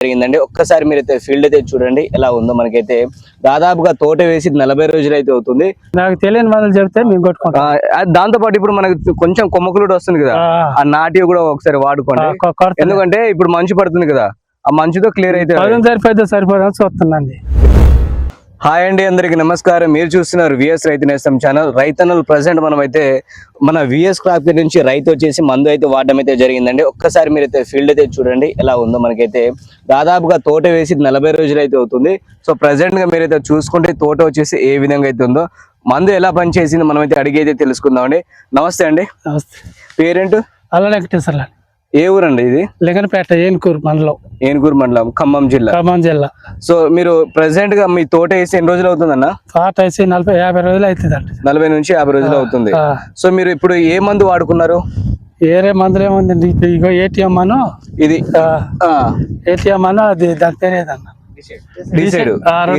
జరిగిందండి. ఒక్కసారి మీరైతే ఫీల్డ్ అయితే చూడండి ఎలా ఉందో మనకైతే దాదాపుగా తోట వేసి నలభై రోజులు అయితే అవుతుంది. నాకు తెలియని మందులు చెప్తే మేము కొట్టుకుంటాం. దాంతో పాటు ఇప్పుడు మనకు కొంచెం కొమ్మకులుడు వస్తుంది కదా. ఆ, నాటి కూడా ఒకసారి వాడుకోండి. ఎందుకంటే ఇప్పుడు మంచు పడుతుంది కదా. ఆ మంచుతో క్లియర్ అయితే సరిపోతే సరిపోదని చూస్తున్నాండి. హాయ్ అండి అందరికి నమస్కారం. మీరు చూస్తున్నారు విఎస్ రైతు నేస్తం ఛానల్. రైతన్నలు ప్రజెంట్ మనం అయితే మన విఎస్ క్రాప్ నుంచి రైతు వచ్చేసి మందు అయితే వాడడం అయితే జరిగిందండి. ఒక్కసారి మీరైతే ఫీల్డ్ అయితే చూడండి ఎలా ఉందో మనకైతే. దాదాపుగా తోట వేసి నలభై రోజులు అయితే అవుతుంది. సో ప్రజెంట్గా మీరైతే చూసుకుంటే తోట వచ్చేసి ఏ విధంగా అయితే ఉందో. మందు ఎలా పనిచేసిందో మనం అయితే అడిగి అయితే తెలుసుకుందామండి. నమస్తే అండి. నమస్తే. పేరేంటు? అల్ల వెంకటేశ్వర్ల ఏ ఊరండి ఇది? లింగనపేట ఏనుకూరు మండలం. ఏనుగురు మండలం ఖమ్మం జిల్లా. ఖమ్మం జిల్లా. సో మీరు ప్రెసెంట్గా మీ తోట వేసి ఎన్ని రోజులు అవుతుందన్న? తోట వేసి నలభై యాభై రోజులు అవుతుందండి. నలభై నుంచి యాభై రోజులు అవుతుంది. సో మీరు ఇప్పుడు ఏ మందు వాడుకున్నారు? ఏరే మందులు ఏముందండి? ఇప్పుడు ఇగో ఏటీఎం అను. ఇది ఏటీఎం అను అది దాని పేరేదన్న.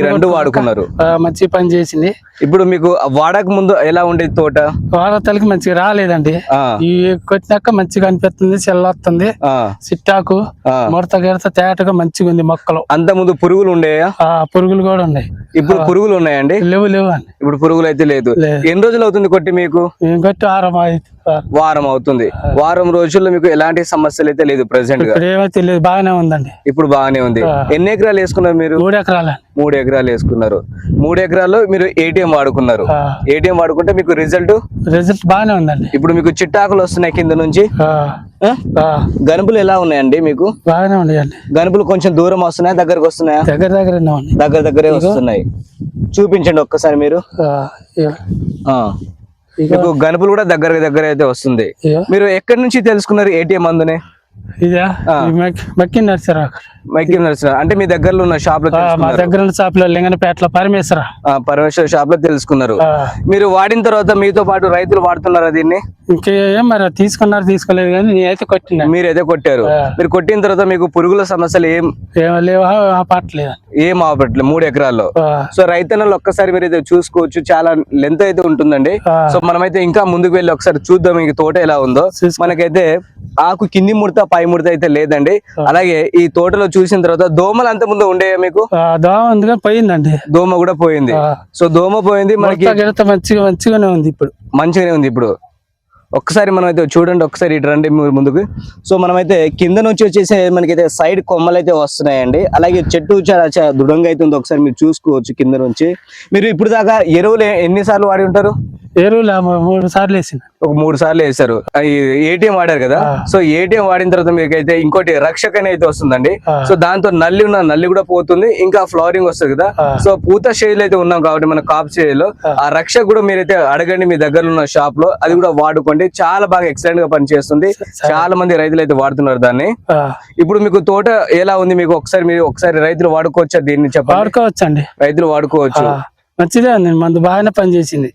రెండు. వాడుకున్నారు. మంచి పని చేసింది. ఇప్పుడు మీకు వాడక ముందు ఎలా ఉండేది తోట? వారతలకి మంచిగా రాలేదండి. కొట్టినాక మంచిగా అనిపిస్తుంది చెల్లొస్తుంది ఆ, సిట్టాకు. ముడత గిడత తేటగా మంచిగా ఉంది మొక్కలు. అంత ముందు పురుగులు ఉండేయా? ఆ పురుగులు కూడా ఉన్నాయి. ఇప్పుడు పురుగులు ఉన్నాయండి? లేవు లేవు ఇప్పుడు పురుగులు అయితే లేదు. ఎన్ని రోజులు అవుతుంది కొట్టి మీకు? కొట్టి ఆరం. వారం అవుతుంది. వారం రోజుల్లో మీకు ఎలాంటి సమస్యలు అయితే లేదు ప్రెసెంట్ లేదు బాగానే ఉందండి. ఇప్పుడు బాగానే ఉంది. ఎన్ని ఎకరాలు వేసుకున్నారు మీరు? మూడు ఎకరాలండి మూడు ఎకరాలు వేసుకున్నారు. మూడు ఎకరాల్లో మీరు ఏటీఎం వాడుకున్నారు. ఏటీఎం వాడుకుంటే మీకు రిజల్ట్ రిజల్ట్ బాగానే ఉందండి. ఇప్పుడు మీకు చిట్టాకులు వస్తున్నాయి కింద నుంచి. గనుపులు ఎలా ఉన్నాయండి మీకు? బాగానే ఉన్నాయండి. గనుపులు కొంచెం దూరం వస్తున్నాయా దగ్గరకు వస్తున్నాయా? దగ్గర దగ్గర దగ్గర దగ్గరే వస్తున్నాయి. చూపించండి ఒక్కసారి మీరు. మీకు గనుపులు కూడా దగ్గర దగ్గర అయితే వస్తుంది. మీరు ఎక్కడి నుంచి తెలుసుకున్నారు ఏటీఎం అందునే? ఇదా? మక్- నర్సరా మైకి నర్సరీ అంటే మీ దగ్గరలో ఉన్న షాప్లో మా దగ్గర ఉన్న షాపులో లింగనపేటలో పరమేశ్వర. ఆ, పరమేశ్వర షాప్లో తెలుసుకున్నారు. మీరు వాడిన తర్వాత మీతో పాటు రైతులు వాడుతున్నారా దీన్ని? ఇంకేం మరి తీసుకున్నారు తీసుకోలేదు కానీ నేనైతే కొట్టినా. మీరైతే కొట్టారు. మీరు కొట్టిన తర్వాత మీకు పురుగుల సమస్యలు ఏం? లేవు? ఏం ఆపట్లేదు మూడు ఎకరాల్లో. సో రైతన్నలు ఒక్కసారి మీరు అయితే చూసుకోవచ్చు చాలా లెంత్ అయితే ఉంటుందండి. సో మనమైతే ఇంకా ముందుకు వెళ్ళి ఒకసారి చూద్దాం ఈ తోట ఎలా ఉందో. మనకైతే ఆకు కింది ముడత పై ముడత అయితే లేదండి. అలాగే ఈ తోటలో చూసిన తర్వాత దోమలు అంత ముందు ఉండేయా మీకు? దోమ పోయిందండి. దోమ కూడా పోయింది. సో దోమ పోయింది మనకి మంచిగా మంచిగానే ఉంది ఇప్పుడు. మంచిగానే ఉంది ఇప్పుడు. ఒక్కసారి మనం అయితే చూడండి ఒకసారి ఇటు రండి మీరు ముందుకు. సో మనమైతే కింద నుంచి వచ్చేసి మనకైతే సైడ్ కొమ్మలు అయితే వస్తున్నాయండి. అలాగే చెట్టు చాలా చాలా దృఢంగా అయితే ఉంది. ఒకసారి మీరు చూసుకోవచ్చు కింద నుంచి. మీరు ఇప్పుడు దాకా ఎరువులు ఎన్నిసార్లు వాడి ఉంటారు? ఎరువులు మూడు సార్లు వేసిన ఒక మూడు సార్లు వేస్తారు ఏటీఎం వాడారు కదా. సో ఏటీఎం వాడిన తర్వాత మీకు అయితే ఇంకోటి రక్షక అయితే వస్తుందండి. సో దాంతో నల్లి ఉన్న నల్లి కూడా పోతుంది ఇంకా ఫ్లవరింగ్ వస్తుంది కదా. సో పూత స్టేజ్ అయితే ఉన్నాం కాబట్టి మన కాప్ స్టేజ్లో ఆ రక్షక కూడా మీరైతే అడగండి మీ దగ్గర ఉన్న షాప్లో అది కూడా వాడుకోండి. చాలా బాగా ఎక్సలెంట్గా పనిచేస్తుంది. చాలా మంది రైతులు అయితే వాడుతున్నారు దాన్ని. ఇప్పుడు మీకు తోట ఎలా ఉంది? మీకు ఒకసారి మీరు ఒకసారి రైతులు వాడుకోవచ్చా దీన్ని చెప్పండి? వాడుకోవచ్చండి. రైతులు వాడుకోవచ్చు. మంచిదే ఉంది మందు బాగానే పనిచేసింది.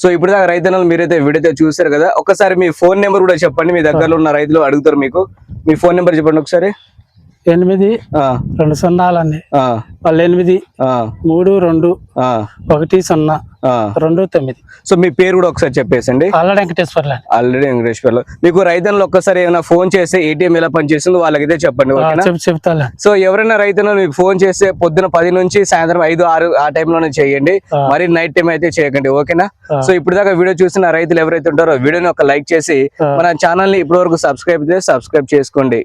సో ఇప్పుడు దాకా రైతన్నలు మీరైతే వీడియో చూసారు కదా ఒకసారి మీ ఫోన్ నెంబర్ కూడా చెప్పండి మీ దగ్గరలో ఉన్న రైతులు అడుగుతారు మీకు. మీ ఫోన్ నెంబర్ చెప్పండి ఒకసారి. ఎనిమిది రెండు సున్నాలండి వాళ్ళు ఎనిమిది ఆ, మూడు రెండు ఆ, ఒకటి సున్నా. రెండు తొమ్మిది. సో మీ పేరు కూడా ఒకసారి చెప్పేసండి. అల్ల వెంకటేశ్వర్లు అండి. ఆల్రెడీ వెంకటేశ్వర్లో. మీకు రైతన్నలు ఒక్కసారి ఏమైనా ఫోన్ చేస్తే ఏటీఎం ఎలా పనిచేస్తుందో వాళ్ళకైతే చెప్పండి ఆ, ఓకేనా? చెప్ చెప్తాలే సో ఎవరైనా రైతులు మీకు ఫోన్ చేస్తే పొద్దున పది నుంచి సాయంత్రం ఐదు ఆరు ఆ టైంలోనే చేయండి. మరి నైట్ టైం అయితే చేయకండి ఓకేనా. సో ఇప్పుడు దాకా వీడియో చూసిన రైతులు ఎవరైతే ఉంటారో వీడియోని ఒక లైక్ చేసి. మన ఛానల్ని ఇప్పటి వరకు సబ్స్క్రైబ్ చేసి సబ్స్క్రైబ్ చేసుకోండి.